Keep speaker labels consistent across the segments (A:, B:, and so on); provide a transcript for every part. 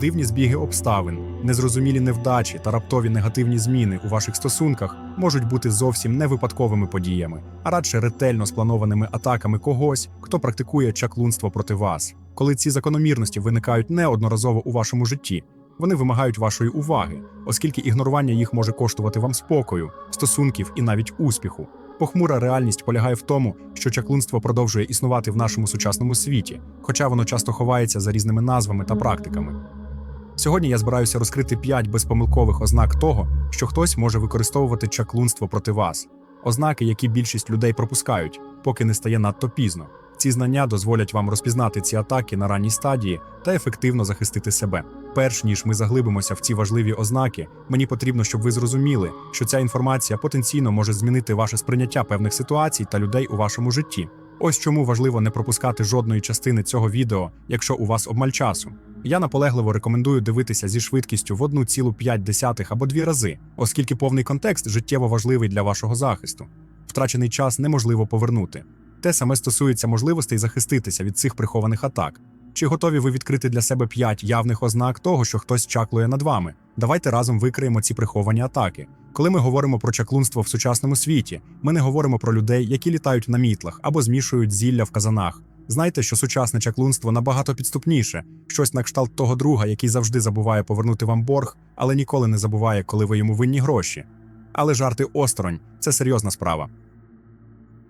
A: Дивні збіги обставин, незрозумілі невдачі та раптові негативні зміни у ваших стосунках можуть бути зовсім не випадковими подіями, а радше ретельно спланованими атаками когось, хто практикує чаклунство проти вас. Коли ці закономірності виникають неодноразово у вашому житті, вони вимагають вашої уваги, оскільки ігнорування їх може коштувати вам спокою, стосунків і навіть успіху. Похмура реальність полягає в тому, що чаклунство продовжує існувати в нашому сучасному світі, хоча воно часто ховається за різними назвами та практиками. Сьогодні я збираюся розкрити 5 безпомилкових ознак того, що хтось може використовувати чаклунство проти вас, ознаки, які більшість людей пропускають, поки не стає надто пізно. Ці знання дозволять вам розпізнати ці атаки на ранній стадії та ефективно захистити себе. Перш ніж ми заглибимося в ці важливі ознаки, мені потрібно, щоб ви зрозуміли, що ця інформація потенційно може змінити ваше сприйняття певних ситуацій та людей у вашому житті. Ось чому важливо не пропускати жодної частини цього відео, якщо у вас обмаль часу. Я наполегливо рекомендую дивитися зі швидкістю в 1,5 або 2 рази, оскільки повний контекст життєво важливий для вашого захисту. Втрачений час неможливо повернути. Те саме стосується можливостей захиститися від цих прихованих атак. Чи готові ви відкрити для себе 5 явних ознак того, що хтось чаклує над вами? Давайте разом викриємо ці приховані атаки. Коли ми говоримо про чаклунство в сучасному світі, ми не говоримо про людей, які літають на мітлах або змішують зілля в казанах. Знайте, що сучасне чаклунство набагато підступніше, щось на кшталт того друга, який завжди забуває повернути вам борг, але ніколи не забуває, коли ви йому винні гроші. Але жарти осторонь це серйозна справа.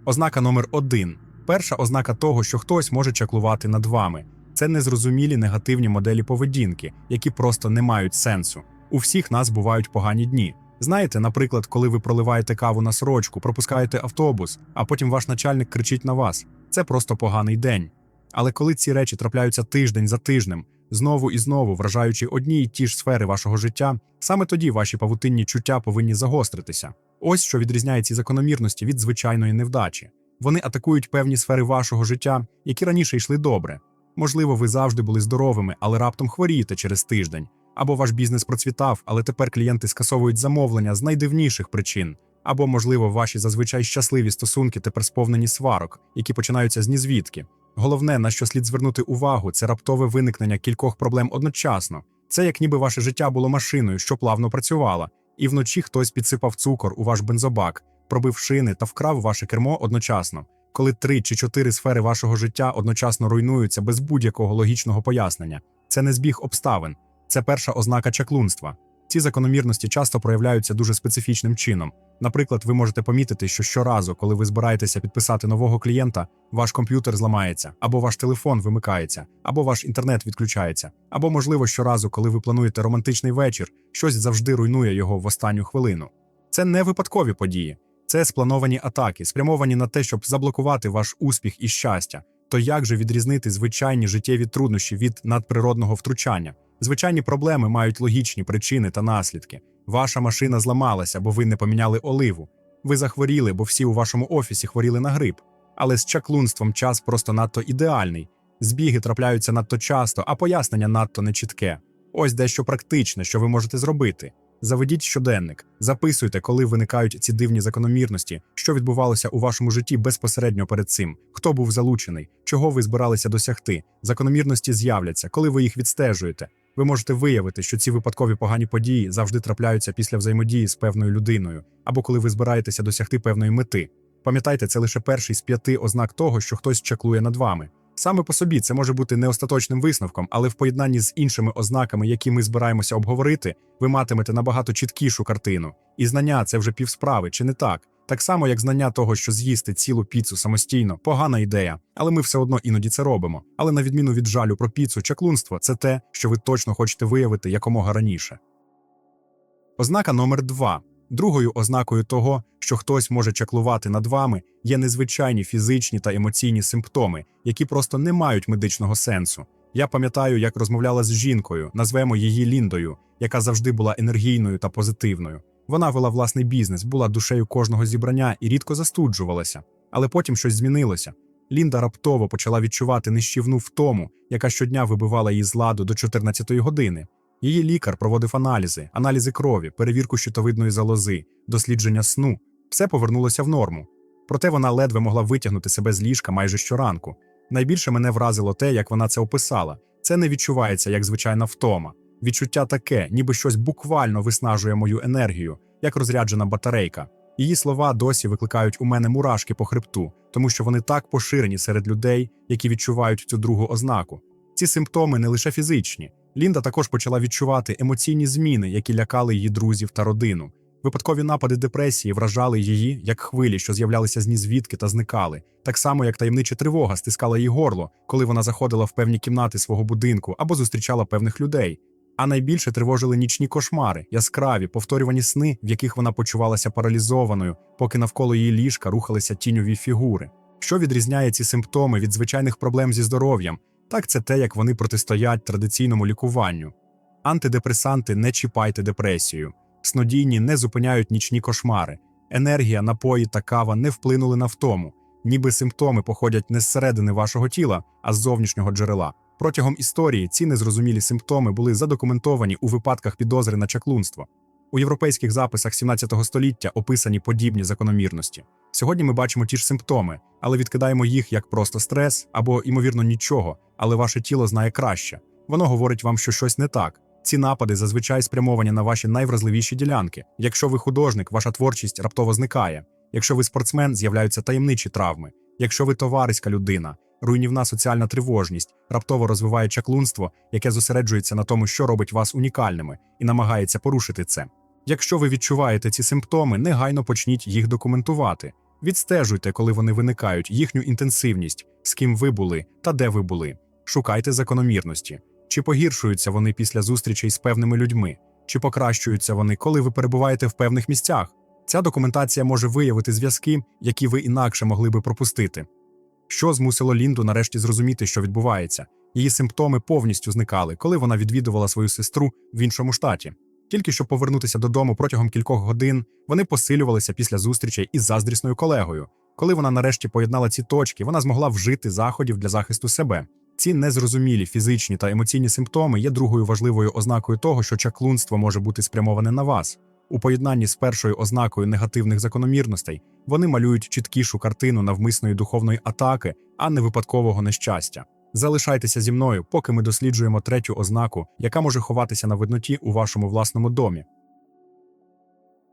A: Ознака номер один. Перша ознака того, що хтось може чаклувати над вами. Це незрозумілі негативні моделі поведінки, які просто не мають сенсу. У всіх нас бувають погані дні. Знаєте, наприклад, коли ви проливаєте каву на сорочку, пропускаєте автобус, а потім ваш начальник кричить на вас. Це просто поганий день. Але коли ці речі трапляються тиждень за тижнем, знову і знову вражаючи одні й ті ж сфери вашого життя, саме тоді ваші павутинні чуття повинні загостритися. Ось що відрізняє ці закономірності від звичайної невдачі. Вони атакують певні сфери вашого життя, які раніше йшли добре. Можливо, ви завжди були здоровими, але раптом хворієте через тиждень. Або ваш бізнес процвітав, але тепер клієнти скасовують замовлення з найдивніших причин. Або, можливо, ваші зазвичай щасливі стосунки тепер сповнені сварок, які починаються з нізвідки. Головне, на що слід звернути увагу, це раптове виникнення кількох проблем одночасно. Це як ніби ваше життя було машиною, що плавно працювала, і вночі хтось підсипав цукор у ваш бензобак, пробив шини та вкрав ваше кермо одночасно. Коли три чи чотири сфери вашого життя одночасно руйнуються без будь-якого логічного пояснення, це не збіг обставин, це перша ознака чаклунства. Ці закономірності часто проявляються дуже специфічним чином. Наприклад, ви можете помітити, що щоразу, коли ви збираєтеся підписати нового клієнта, ваш комп'ютер зламається, або ваш телефон вимикається, або ваш інтернет відключається, або, можливо, щоразу, коли ви плануєте романтичний вечір, щось завжди руйнує його в останню хвилину. Це не випадкові події, це сплановані атаки, спрямовані на те, щоб заблокувати ваш успіх і щастя. То як же відрізнити звичайні життєві труднощі від надприродного втручання? Звичайні проблеми мають логічні причини та наслідки. Ваша машина зламалася, бо ви не поміняли оливу. Ви захворіли, бо всі у вашому офісі хворіли на грип. Але з чаклунством час просто надто ідеальний. Збіги трапляються надто часто, а пояснення надто нечітке. Ось дещо практичне, що ви можете зробити. Заведіть щоденник, записуйте, коли виникають ці дивні закономірності, що відбувалося у вашому житті безпосередньо перед цим, хто був залучений, чого ви збиралися досягти. Закономірності з'являться, коли ви їх відстежуєте. Ви можете виявити, що ці випадкові погані події завжди трапляються після взаємодії з певною людиною, або коли ви збираєтеся досягти певної мети. Пам'ятайте, це лише перший з п'яти ознак того, що хтось чаклує над вами. Саме по собі це може бути не остаточним висновком, але в поєднанні з іншими ознаками, які ми збираємося обговорити, ви матимете набагато чіткішу картину. І знання це вже півсправи, чи не так? Так само, як знання того, що з'їсти цілу піцу самостійно, погана ідея, але ми все одно іноді це робимо. Але на відміну від жалю про піцу, чаклунство це те, що ви точно хочете виявити якомога раніше. Ознака номер два. Другою ознакою того, що хтось може чаклувати над вами, є незвичайні фізичні та емоційні симптоми, які просто не мають медичного сенсу. Я пам'ятаю, як розмовляла з жінкою, назвемо її Ліндою, яка завжди була енергійною та позитивною. Вона вела власний бізнес, була душею кожного зібрання і рідко застуджувалася. Але потім щось змінилося. Лінда раптово почала відчувати нищівну втому, яка щодня вибивала її з ладу до 14-ї години. Її лікар проводив аналізи, аналізи крові, перевірку щитовидної залози, дослідження сну. Все повернулося в норму. Проте вона ледве могла витягнути себе з ліжка майже щоранку. Найбільше мене вразило те, як вона це описала. Це не відчувається як звичайна втома. Відчуття таке, ніби щось буквально виснажує мою енергію, як розряджена батарейка. Її слова досі викликають у мене мурашки по хребту, тому що вони так поширені серед людей, які відчувають цю другу ознаку. Ці симптоми не лише фізичні. Лінда також почала відчувати емоційні зміни, які лякали її друзів та родину. Випадкові напади депресії вражали її як хвилі, що з'являлися з нізвідки та зникали, так само як таємнича тривога стискала її горло, коли вона заходила в певні кімнати свого будинку або зустрічала певних людей. А найбільше тривожили нічні кошмари, яскраві, повторювані сни, в яких вона почувалася паралізованою, поки навколо її ліжка рухалися тіньові фігури. Що відрізняє ці симптоми від звичайних проблем зі здоров'ям? Так це те, як вони протистоять традиційному лікуванню. Антидепресанти не чіпайте депресію, снодійні не зупиняють нічні кошмари, енергія, напої та кава не вплинули на втому, ніби симптоми походять не зсередини вашого тіла, а з зовнішнього джерела. Протягом історії ці незрозумілі симптоми були задокументовані у випадках підозри на чаклунство. У європейських записах 17 століття описані подібні закономірності. Сьогодні ми бачимо ті ж симптоми, але відкидаємо їх як просто стрес або, ймовірно, нічого, але ваше тіло знає краще. Воно говорить вам, що щось не так. Ці напади зазвичай спрямовані на ваші найвразливіші ділянки. Якщо ви художник, ваша творчість раптово зникає. Якщо ви спортсмен, з'являються таємничі травми. Якщо ви товариська людина, руйнівна соціальна тривожність раптово розвиває чаклунство, яке зосереджується на тому, що робить вас унікальними, і намагається порушити це. Якщо ви відчуваєте ці симптоми, негайно почніть їх документувати. Відстежуйте, коли вони виникають, їхню інтенсивність, з ким ви були та де ви були. Шукайте закономірності. Чи погіршуються вони після зустрічей з певними людьми, чи покращуються вони, коли ви перебуваєте в певних місцях? Ця документація може виявити зв'язки, які ви інакше могли би пропустити. Що змусило Лінду нарешті зрозуміти, що відбувається? Її симптоми повністю зникали, коли вона відвідувала свою сестру в іншому штаті. Тільки щоб повернутися додому протягом кількох годин, вони посилювалися після зустрічей із заздрісною колегою. Коли вона нарешті поєднала ці точки, вона змогла вжити заходів для захисту себе. Ці незрозумілі фізичні та емоційні симптоми є другою важливою ознакою того, що чаклунство може бути спрямоване на вас. У поєднанні з першою ознакою негативних закономірностей вони малюють чіткішу картину навмисної духовної атаки, а не випадкового нещастя. Залишайтеся зі мною, поки ми досліджуємо третю ознаку, яка може ховатися на видноті у вашому власному домі.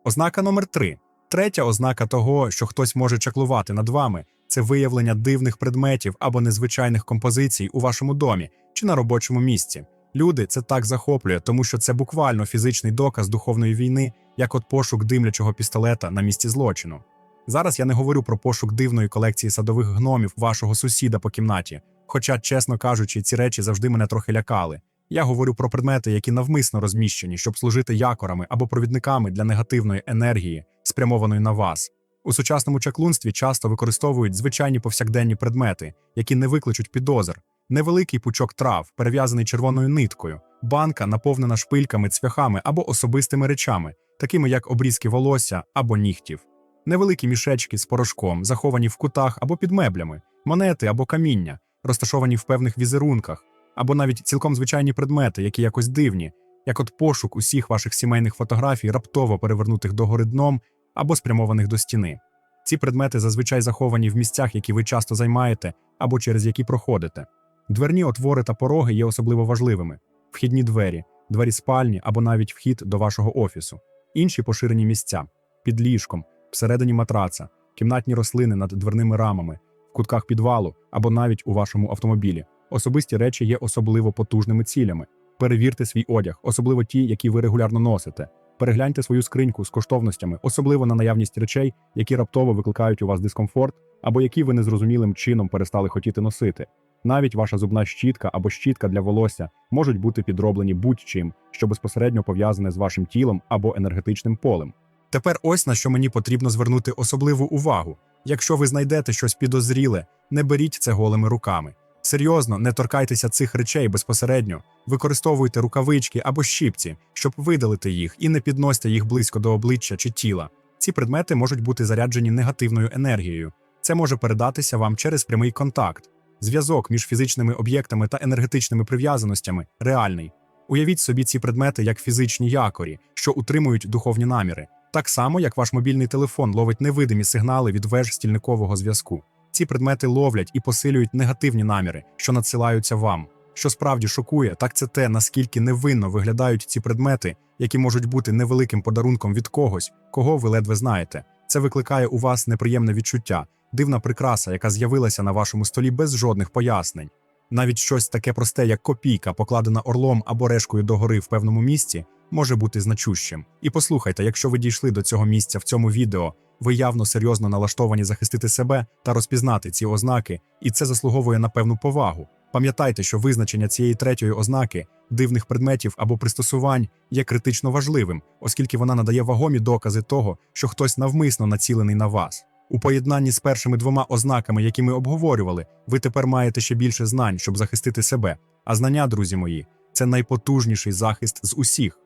A: Ознака номер 3 Третя ознака того, що хтось може чаклувати над вами, це виявлення дивних предметів або незвичайних композицій у вашому домі чи на робочому місці. Люди це так захоплює, тому що це буквально фізичний доказ духовної війни, як от пошук димлячого пістолета на місці злочину. Зараз я не говорю про пошук дивної колекції садових гномів вашого сусіда по кімнаті. Хоча, чесно кажучи, ці речі завжди мене трохи лякали. Я говорю про предмети, які навмисно розміщені, щоб служити якорами або провідниками для негативної енергії, спрямованої на вас. У сучасному чаклунстві часто використовують звичайні повсякденні предмети, які не викличуть підозр. Невеликий пучок трав, перев'язаний червоною ниткою, банка, наповнена шпильками, цвяхами або особистими речами, такими як обрізки волосся або нігтів, невеликі мішечки з порошком, заховані в кутах або під меблями, монети або каміння, розташовані в певних візерунках, або навіть цілком звичайні предмети, які якось дивні, як от пошук усіх ваших сімейних фотографій, раптово перевернутих догори дном або спрямованих до стіни. Ці предмети зазвичай заховані в місцях, які ви часто займаєте або через які проходите. Дверні отвори та пороги є особливо важливими: вхідні двері, двері спальні або навіть вхід до вашого офісу, інші поширені місця під ліжком, всередині матраца, кімнатні рослини над дверними рамами, в кутках підвалу або навіть у вашому автомобілі. Особисті речі є особливо потужними цілями. Перевірте свій одяг, особливо ті, які ви регулярно носите. Перегляньте свою скриньку з коштовностями, особливо на наявність речей, які раптово викликають у вас дискомфорт, або які ви незрозумілим чином перестали хотіти носити. Навіть ваша зубна щітка або щітка для волосся можуть бути підроблені будь-чим, що безпосередньо пов'язане з вашим тілом або енергетичним полем. Тепер ось на що мені потрібно звернути особливу увагу. Якщо ви знайдете щось підозріле, не беріть це голими руками. Серйозно, не торкайтеся цих речей безпосередньо, використовуйте рукавички або щіпці, щоб видалити їх, і не підносьте їх близько до обличчя чи тіла. Ці предмети можуть бути заряджені негативною енергією. Це може передатися вам через прямий контакт. Зв'язок між фізичними об'єктами та енергетичними прив'язаностями реальний. Уявіть собі ці предмети як фізичні якорі, що утримують духовні наміри, так само як ваш мобільний телефон ловить невидимі сигнали від веж стільникового зв'язку. Ці предмети ловлять і посилюють негативні наміри, що надсилаються вам. Що справді шокує, так це те, наскільки невинно виглядають ці предмети, які можуть бути невеликим подарунком від когось, кого ви ледве знаєте. Це викликає у вас неприємне відчуття, дивна прикраса, яка з'явилася на вашому столі без жодних пояснень. Навіть щось таке просте, як копійка, покладена орлом або решкою догори в певному місці, може бути значущим. І послухайте, якщо ви дійшли до цього місця в цьому відео, ви явно серйозно налаштовані захистити себе та розпізнати ці ознаки, і це заслуговує на певну повагу. Пам'ятайте, що визначення цієї третьої ознаки дивних предметів або пристосувань є критично важливим, оскільки вона надає вагомі докази того, що хтось навмисно націлений на вас. У поєднанні з першими двома ознаками, які ми обговорювали, ви тепер маєте ще більше знань, щоб захистити себе. А знання, друзі мої, це найпотужніший захист з усіх.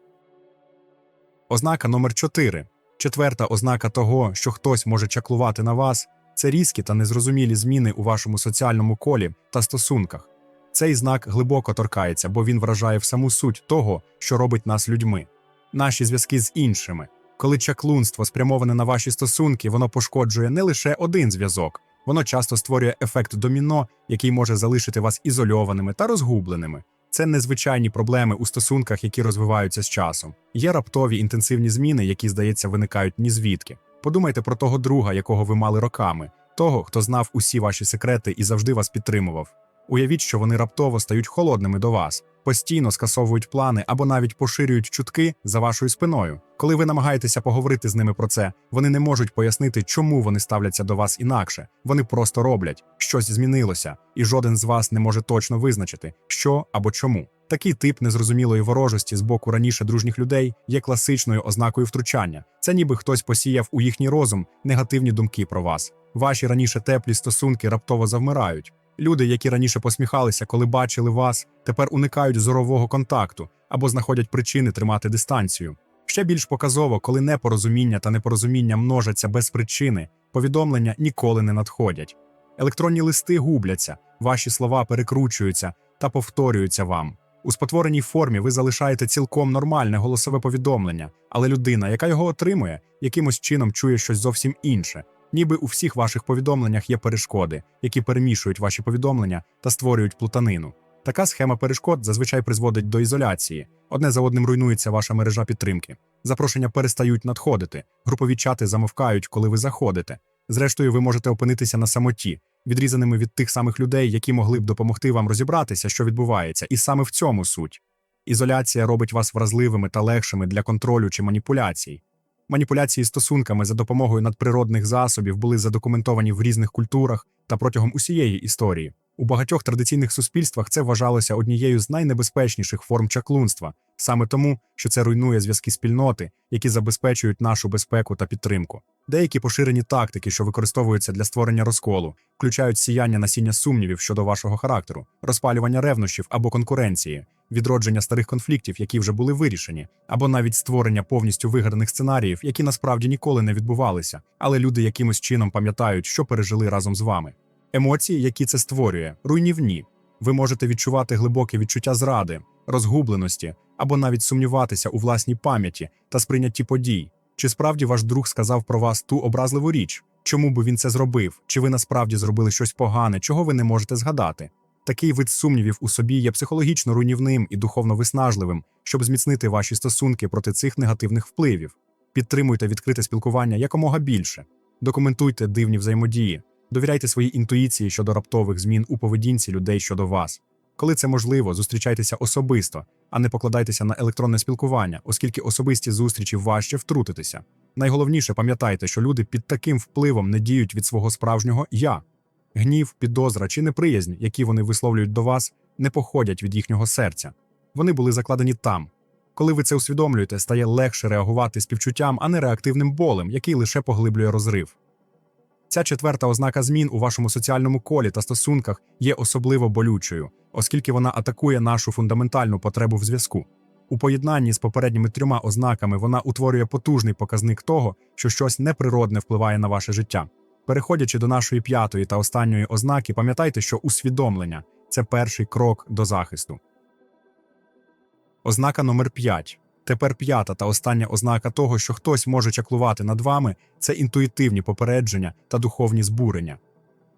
A: Ознака номер 4 Четверта ознака того, що хтось може чаклувати на вас, це різкі та незрозумілі зміни у вашому соціальному колі та стосунках. Цей знак глибоко торкається, бо він вражає в саму суть того, що робить нас людьми, наші зв'язки з іншими. Коли чаклунство спрямоване на ваші стосунки, воно пошкоджує не лише один зв'язок, воно часто створює ефект доміно, який може залишити вас ізольованими та розгубленими. Це незвичайні проблеми у стосунках, які розвиваються з часом. Є раптові інтенсивні зміни, які, здається, виникають ні звідки. Подумайте про того друга, якого ви мали роками, того, хто знав усі ваші секрети і завжди вас підтримував. Уявіть, що вони раптово стають холодними до вас, постійно скасовують плани або навіть поширюють чутки за вашою спиною. Коли ви намагаєтеся поговорити з ними про це, вони не можуть пояснити, чому вони ставляться до вас інакше. Вони просто роблять щось змінилося, і жоден з вас не може точно визначити, що або чому. Такий тип незрозумілої ворожості з боку раніше дружніх людей є класичною ознакою втручання. Це ніби хтось посіяв у їхній розум негативні думки про вас. Ваші раніше теплі стосунки раптово завмирають. Люди, які раніше посміхалися, коли бачили вас, тепер уникають зорового контакту або знаходять причини тримати дистанцію. Ще більш показово, коли непорозуміння та непорозуміння множаться без причини, повідомлення ніколи не надходять. Електронні листи губляться, ваші слова перекручуються та повторюються вам. У спотвореній формі ви залишаєте цілком нормальне голосове повідомлення, але людина, яка його отримує, якимось чином чує щось зовсім інше. Ніби у всіх ваших повідомленнях є перешкоди, які перемішують ваші повідомлення та створюють плутанину. Така схема перешкод зазвичай призводить до ізоляції. Одне за одним руйнується ваша мережа підтримки. Запрошення перестають надходити, групові чати замовкають, коли ви заходите. Зрештою, ви можете опинитися на самоті, відрізаними від тих самих людей, які могли б допомогти вам розібратися, що відбувається, і саме в цьому суть. Ізоляція робить вас вразливими та легшими для контролю чи маніпуляцій. Маніпуляції стосунками за допомогою надприродних засобів були задокументовані в різних культурах та протягом усієї історії. У багатьох традиційних суспільствах це вважалося однією з найнебезпечніших форм чаклунства, саме тому, що це руйнує зв'язки спільноти, які забезпечують нашу безпеку та підтримку. Деякі поширені тактики, що використовуються для створення розколу, включають сіяння насіння сумнівів щодо вашого характеру, розпалювання ревнощів або конкуренції, відродження старих конфліктів, які вже були вирішені, або навіть створення повністю вигаданих сценаріїв, які насправді ніколи не відбувалися, але люди якимось чином пам'ятають, що пережили разом з вами. Емоції, які це створює, руйнівні. Ви можете відчувати глибоке відчуття зради, розгубленості або навіть сумніватися у власній пам'яті та сприйнятті подій. Чи справді ваш друг сказав про вас ту образливу річ? Чому би він це зробив? Чи ви насправді зробили щось погане, чого ви не можете згадати? Такий вид сумнівів у собі є психологічно руйнівним і духовно виснажливим, щоб зміцнити ваші стосунки проти цих негативних впливів. Підтримуйте відкрите спілкування якомога більше, документуйте дивні взаємодії, довіряйте своїй інтуїції щодо раптових змін у поведінці людей щодо вас. Коли це можливо, зустрічайтеся особисто, а не покладайтеся на електронне спілкування, оскільки особисті зустрічі важче втрутитися. Найголовніше пам'ятайте, що люди під таким впливом не діють від свого справжнього я. Гнів, підозра чи неприязнь, які вони висловлюють до вас, не походять від їхнього серця. Вони були закладені там. Коли ви це усвідомлюєте, стає легше реагувати співчуттям, а не реактивним болем, який лише поглиблює розрив. Ця четверта ознака змін у вашому соціальному колі та стосунках є особливо болючою, оскільки вона атакує нашу фундаментальну потребу в зв'язку. У поєднанні з попередніми трьома ознаками вона утворює потужний показник того, що щось неприродне впливає на ваше життя. Переходячи до нашої п'ятої та останньої ознаки, пам'ятайте, що усвідомлення це перший крок до захисту. Ознака номер 5. Тепер п'ята та остання ознака того, що хтось може чаклувати над вами, це інтуїтивні попередження та духовні збурення.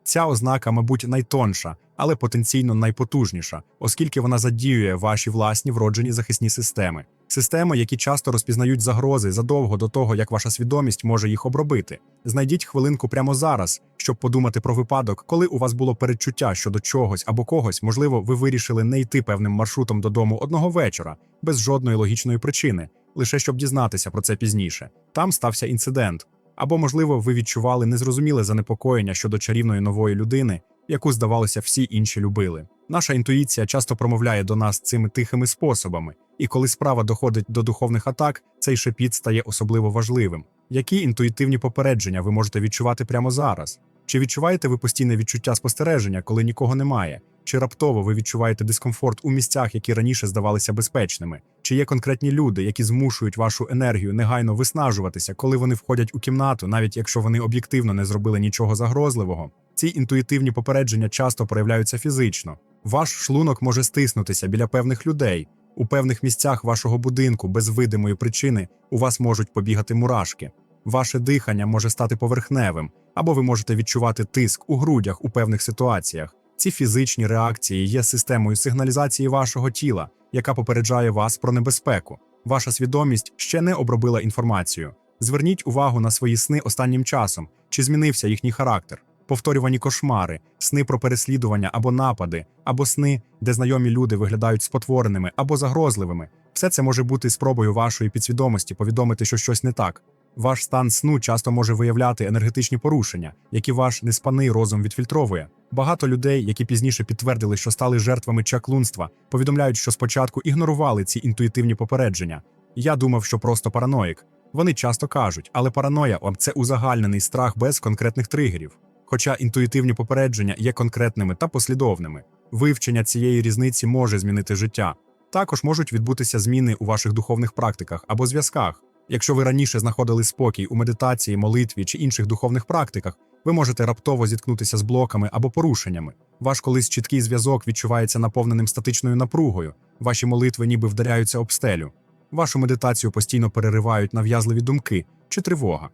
A: Ця ознака, мабуть, найтонша, але потенційно найпотужніша, оскільки вона задіює ваші власні вроджені захисні системи. Системи, які часто розпізнають загрози задовго до того, як ваша свідомість може їх обробити. Знайдіть хвилинку прямо зараз, щоб подумати про випадок, коли у вас було передчуття щодо чогось або когось, можливо, ви вирішили не йти певним маршрутом додому одного вечора, без жодної логічної причини, лише щоб дізнатися про це пізніше. Там стався інцидент. Або, можливо, ви відчували незрозуміле занепокоєння щодо чарівної нової людини, яку, здавалося, всі інші любили. Наша інтуїція часто промовляє до нас цими тихими способами, і коли справа доходить до духовних атак, цей шепіт стає особливо важливим. Які інтуїтивні попередження ви можете відчувати прямо зараз? Чи відчуваєте ви постійне відчуття спостереження, коли нікого немає? Чи раптово ви відчуваєте дискомфорт у місцях, які раніше здавалися безпечними? Чи є конкретні люди, які змушують вашу енергію негайно виснажуватися, коли вони входять у кімнату, навіть якщо вони об'єктивно не зробили нічого загрозливого? Ці інтуїтивні попередження часто проявляються фізично. Ваш шлунок може стиснутися біля певних людей. У певних місцях вашого будинку без видимої причини у вас можуть побігати мурашки. Ваше дихання може стати поверхневим, або ви можете відчувати тиск у грудях у певних ситуаціях. Ці фізичні реакції є системою сигналізації вашого тіла, яка попереджає вас про небезпеку. Ваша свідомість ще не обробила інформацію. Зверніть увагу на свої сни останнім часом, чи змінився їхній характер. Повторювані кошмари, сни про переслідування або напади, або сни, де знайомі люди виглядають спотвореними або загрозливими. Все це може бути спробою вашої підсвідомості повідомити, що щось не так. Ваш стан сну часто може виявляти енергетичні порушення, які ваш неспаний розум відфільтровує. Багато людей, які пізніше підтвердили, що стали жертвами чаклунства, повідомляють, що спочатку ігнорували ці інтуїтивні попередження. Я думав, що просто параноїк. Вони часто кажуть, але параноя це узагальнений страх без конкретних тригерів. Хоча інтуїтивні попередження є конкретними та послідовними. Вивчення цієї різниці може змінити життя. Також можуть відбутися зміни у ваших духовних практиках або зв'язках. Якщо ви раніше знаходили спокій у медитації, молитві чи інших духовних практиках, ви можете раптово зіткнутися з блоками або порушеннями. Ваш колись чіткий зв'язок відчувається наповненим статичною напругою, ваші молитви ніби вдаряються об стелю. Вашу медитацію постійно переривають нав'язливі думки чи тривога.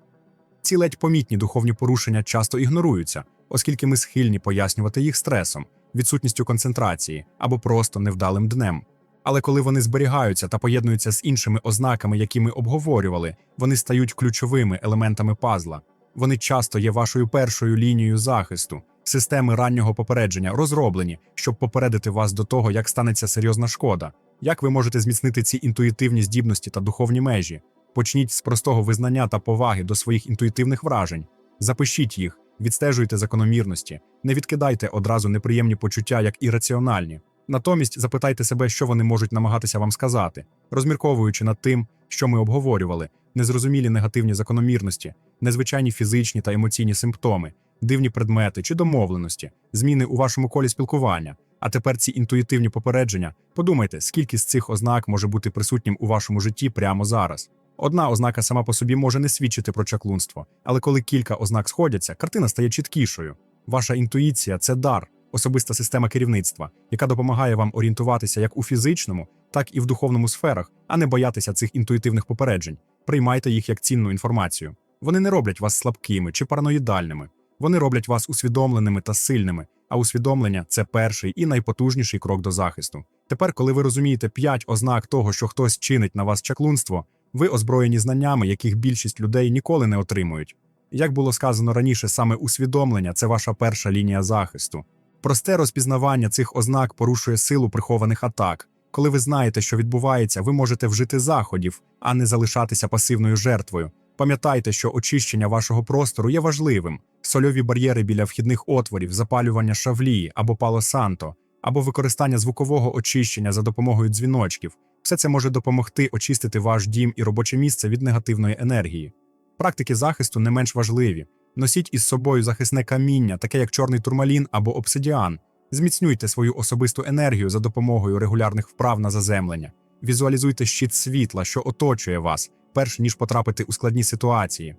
A: Ці ледь помітні духовні порушення часто ігноруються, оскільки ми схильні пояснювати їх стресом, відсутністю концентрації або просто невдалим днем. Але коли вони зберігаються та поєднуються з іншими ознаками, які ми обговорювали, вони стають ключовими елементами пазла. Вони часто є вашою першою лінією захисту. Системи раннього попередження розроблені, щоб попередити вас до того, як станеться серйозна шкода. Як ви можете зміцнити ці інтуїтивні здібності та духовні межі? Почніть з простого визнання та поваги до своїх інтуїтивних вражень. Запишіть їх, відстежуйте закономірності, не відкидайте одразу неприємні почуття як ірраціональні. Натомість запитайте себе, що вони можуть намагатися вам сказати, розмірковуючи над тим, що ми обговорювали, незрозумілі негативні закономірності, незвичайні фізичні та емоційні симптоми, дивні предмети чи домовленості, зміни у вашому колі спілкування. А тепер ці інтуїтивні попередження. Подумайте, скільки з цих ознак може бути присутнім у вашому житті прямо зараз. Одна ознака сама по собі може не свідчити про чаклунство, але коли кілька ознак сходяться, картина стає чіткішою. Ваша інтуїція це дар, особиста система керівництва, яка допомагає вам орієнтуватися як у фізичному, так і в духовному сферах, а не боятися цих інтуїтивних попереджень. Приймайте їх як цінну інформацію. Вони не роблять вас слабкими чи параноїдальними. Вони роблять вас усвідомленими та сильними. А усвідомлення це перший і найпотужніший крок до захисту. Тепер, коли ви розумієте п'ять ознак того, що хтось чинить на вас чаклунство, ви озброєні знаннями, яких більшість людей ніколи не отримують. Як було сказано раніше, саме усвідомлення це ваша перша лінія захисту. Просте розпізнавання цих ознак порушує силу прихованих атак. Коли ви знаєте, що відбувається, ви можете вжити заходів, а не залишатися пасивною жертвою. Пам'ятайте, що очищення вашого простору є важливим. Сольові бар'єри біля вхідних отворів, запалювання шавлії або пало-санто, або використання звукового очищення за допомогою дзвіночків. Все це може допомогти очистити ваш дім і робоче місце від негативної енергії. Практики захисту не менш важливі. Носіть із собою захисне каміння, таке як чорний турмалін або обсидіан. Зміцнюйте свою особисту енергію за допомогою регулярних вправ на заземлення. Візуалізуйте щит світла, що оточує вас, перш ніж потрапити у складні ситуації.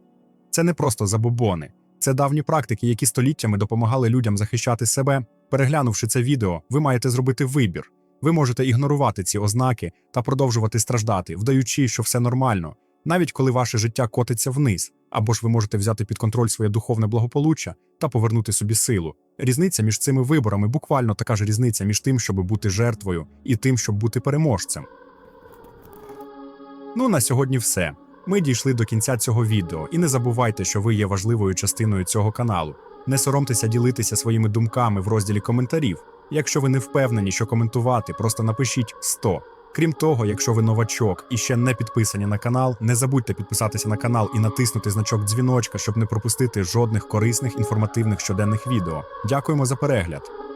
A: Це не просто забобони, це давні практики, які століттями допомагали людям захищати себе. Переглянувши це відео, ви маєте зробити вибір. Ви можете ігнорувати ці ознаки та продовжувати страждати, вдаючи, що все нормально. навіть коли ваше життя котиться вниз, або ж ви можете взяти під контроль своє духовне благополуччя та повернути собі силу. Різниця між цими виборами буквально така ж різниця між тим, щоб бути жертвою, і тим, щоб бути переможцем. Ну на сьогодні все. Ми дійшли до кінця цього відео, і не забувайте, що ви є важливою частиною цього каналу. Не соромтеся ділитися своїми думками в розділі коментарів. Якщо ви не впевнені, що коментувати, просто напишіть 100. Крім того, якщо ви новачок і ще не підписані на канал, не забудьте підписатися на канал і натиснути значок дзвіночка, щоб не пропустити жодних корисних інформативних щоденних відео. Дякуємо за перегляд.